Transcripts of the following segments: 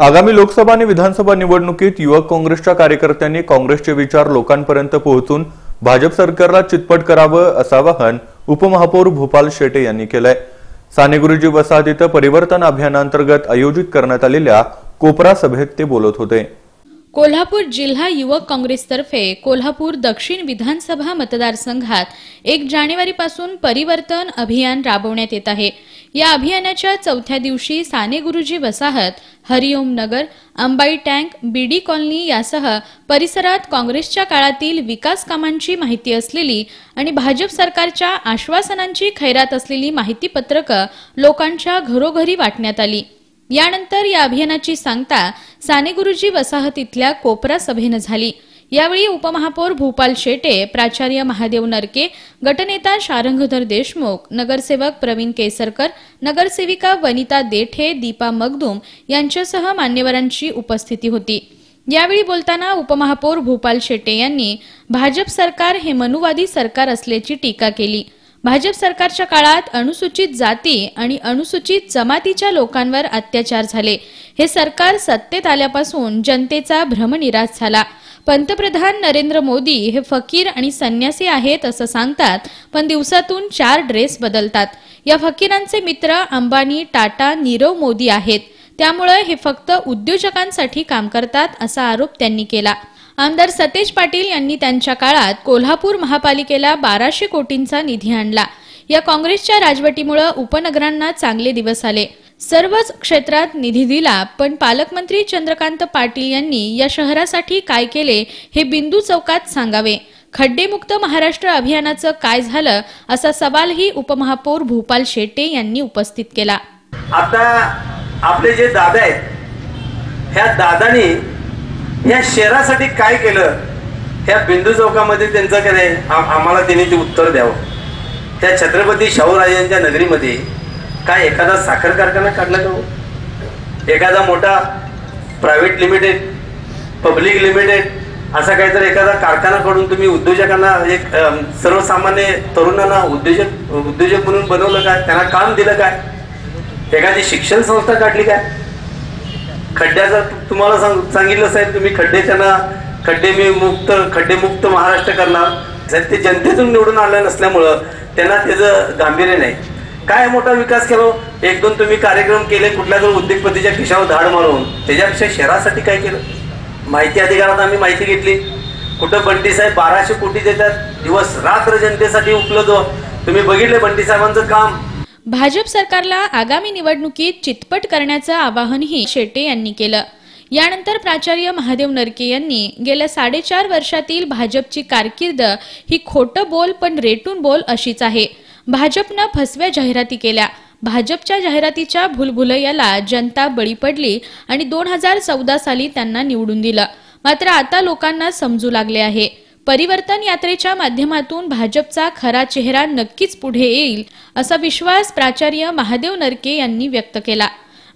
आगामी लोकसभा आणि विधानसभा निवडणुकीत युवक काँग्रेसच्या कार्यकर्त्यांनी काँग्रेसचे विचार लोकांपर्यंत पोहोचून भाजप सरकारला चितपट करावं असं आवाहन उपमहापौर भूपाल शेटे यांनी केलंय. सानेगुरुजी वसाहत इथं परिवर्तन अभियानांतर्गत आयोजित करण्यात आलेल्या कोपरा सभेत ते बोलत होते. कोल्हापूर जिल्हा युवक काँग्रेसतर्फे कोल्हापूर दक्षिण विधानसभा मतदारसंघात एक जानेवारीपासून परिवर्तन अभियान राबवण्यात येत आहे. या अभियानाच्या चौथ्या दिवशी साने गुरुजी वसाहत Hariom Nagar Ambai tank BD colony यासह परिसरात काँग्रेसच्या काळातील विकास कामांची माहिती असलेली आणि भाजप सरकारच्या आश्वासनांची खैरात असलेली माहितीपत्रकं लोकांच्या घरोघरी वाटण्यात आली. यानंतर या अभियानाची सांगता सानेगुरुजी वसाहत इथल्या कोपरा सभेनं झाली. यावेळी उपमहापौर भूपाल शेटे प्राचार्य महादेव नरके गटनेता शारंगधर देशमुख नगरसेवक प्रवीण केसरकर नगरसेविका वनिता देठे दीपा मगदूम यांच्यासह मान्यवरांची उपस्थिती होती. यावेळी बोलताना उपमहापौर भूपाल शेटे यांनी भाजप सरकार हे मनुवादी सरकार असल्याची टीका केली. भाजप सरकारच्या काळात अनुसूचित जाती आणि अनुसूचित जमातीच्या लोकांवर अत्याचार झाले. हे सरकार सत्तेत आल्यापासून जनतेचा भ्रमनिराश झाला. पंतप्रधान नरेंद्र मोदी हे फकीर आणि संन्यासी आहेत असं सांगतात पण दिवसातून चार ड्रेस बदलतात. या फकीरांचे मित्र अंबानी टाटा नीरव मोदी आहेत. त्यामुळे हे फक्त उद्योजकांसाठी काम करतात असा आरोप त्यांनी केला. आमदार सतेज पाटील यांनी त्यांच्या काळात कोल्हापूर महापालिकेला बाराशे कोटींचा निधी आणला. या काँग्रेसच्या राजवटीमुळे उपनगरांना चांगले दिवस आले. सर्वच क्षेत्रात निधी दिला पण पालकमंत्री चंद्रकांत पाटील यांनी या शहरासाठी काय केले हे बिंदू चौकात सांगावे. खड्डेमुक्त महाराष्ट्र अभियानाचं काय झालं असा सवालही उपमहापौर भूपाल शेट्टे यांनी उपस्थित केला. आता आपले जे दादा आहेत ह्या दादानी या शहरासाठी काय केलं? ह्या बिंदू चौकामध्ये त्यांचं काय नाही आम्हाला त्यांनी ते उत्तर द्यावं. त्या छत्रपती शाहूराजांच्या नगरीमध्ये काय एखादा साखर कारखाना काढला का हो? एखादा मोठा प्रायव्हेट लिमिटेड पब्लिक लिमिटेड असा काहीतरी एखादा कारखाना कडून तुम्ही उद्योजकांना एक सर्वसामान्य तरुणांना उद्योजक उद्योजक म्हणून बनवलं काय? त्यांना काम दिलं काय? एखादी शिक्षण संस्था काढली काय? खड्ड्याचा तुम्हाला सांग सांगितलं साहेब तुम्ही खड्डेच्या ना खड्डे मी मुक्त खड्डे मुक्त महाराष्ट्र करणार. साहेब ते जनतेतून निवडून आलं नसल्यामुळं त्यांना त्याचं गांभीर्य नाही. काय मोठा विकास केला? एक दोन तुम्ही कार्यक्रम केले कुठल्या तरी उद्योगपतीच्या खिशावर धाड मारून. त्याच्यापेक्षा शहरासाठी काय केलं? माहिती अधिकारात आम्ही माहिती घेतली. कुठं बंटी साहेब बाराशे कोटी देतात. दिवस रात्र जनतेसाठी उपलब्ध. तुम्ही बघितले बंटी साहेबांचं काम? भाजप सरकारला आगामी निवडणुकीत चितपट करण्याचं आवाहनही शेटे यांनी केलं. यानंतर प्राचार्य महादेव नरके यांनी गेल्या साडेचार वर्षातील भाजपची कारकीर्द ही खोटं बोल पण रेटून बोल अशीच आहे. भाजपनं फसव्या जाहिराती केल्या. भाजपच्या जाहिरातीच्या भुलभुलयाला जनता बळी पडली आणि दोन हजार चौदा साली त्यांना निवडून दिलं. मात्र आता लोकांना समजू लागले आहे. परिवर्तन यात्रेच्या माध्यमातून भाजपचा खरा चेहरा नक्कीच पुढे येईल असा विश्वास प्राचार्य महादेव नरके यांनी व्यक्त केला.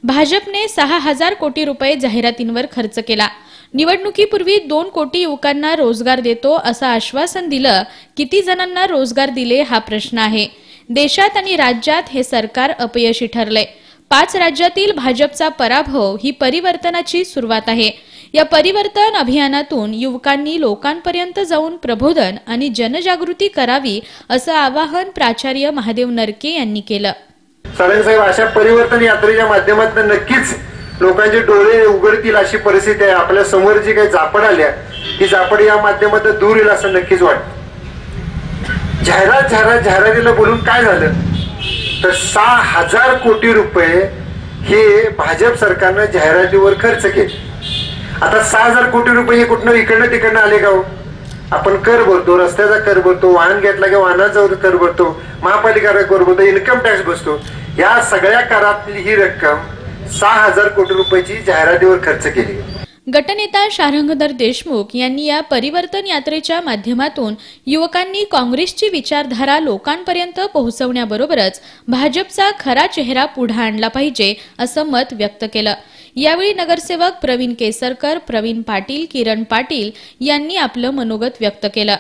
भाजपने सहा हजार कोटी रुपये जाहिरातींवर खर्च केला. निवडणुकीपूर्वी दोन कोटी युवकांना रोजगार देतो असं आश्वासन दिलं किती जणांना रोजगार दिले हा प्रश्न आहे. देशात आणि राज्यात हे सरकार अपयशी ठरलंय. पाच राज्यातील भाजपचा पराभव ही परिवर्तनाची सुरुवात आहे. या परिवर्तन अभियानातून युवकांनी लोकांपर्यंत जाऊन प्रबोधन आणि जनजागृती करावी असं आवाहन प्राचार्य महादेव नरके यांनी केलं. साहेब अशा परिवर्तन यात्रेच्या माध्यमातून नक्कीच लोकांचे डोळे उघडतील अशी परिस्थिती आहे. आपल्यासमोर जी काही झापड आल्या ती झापड या माध्यमातून दूर येईल असं नक्कीच वाटत. जाहिरात जाहिरात जाहिरातीला बोलून काय झालं? तर सहा हजार कोटी रुपये हे भाजप सरकारनं जाहिरातीवर खर्च केले. आता सहा हजार कोटी रुपये हे कुठनं इकडनं तिकडनं आले का हो? आपण कर भरतो रस्त्याचा कर भरतो वाहन घेतला की वाहनाचा कर भरतो महापालिका कर भरतो इन्कम टॅक्स बसतो. या सगळ्या करातली ही रक्कम सहा हजार कोटी रुपयाची जाहिरातीवर खर्च केली. गटनेता शारंगधर देशमुख यांनी या परिवर्तन यात्रेच्या माध्यमातून युवकांनी काँग्रेसची विचारधारा लोकांपर्यंत पोहोचवण्याबरोबरच भाजपचा खरा चेहरा पुढे आणला पाहिजे असं मत व्यक्त केलं. यावेळी नगरसेवक प्रवीण केसरकर प्रवीण पाटील किरण पाटील यांनी आपलं मनोगत व्यक्त केलं.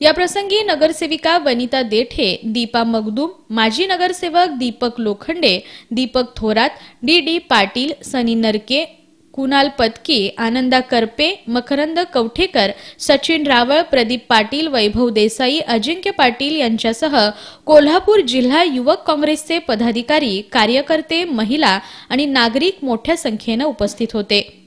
याप्रसंगी नगरसेविका वनिता देठे दीपा मगदूम माजी नगरसेवक दीपक लोखंडे दीपक थोरात डी डी पाटील सनी नरके कुणाल पत्की आनंदा करपे मकरंद कवठेकर सचिन रावळ प्रदीप पाटील वैभव देसाई अजिंक्य पाटील यांच्यासह कोल्हापूर जिल्हा युवक काँग्रेसचे पदाधिकारी कार्यकर्ते महिला आणि नागरिक मोठ्या संख्येनं उपस्थित होते.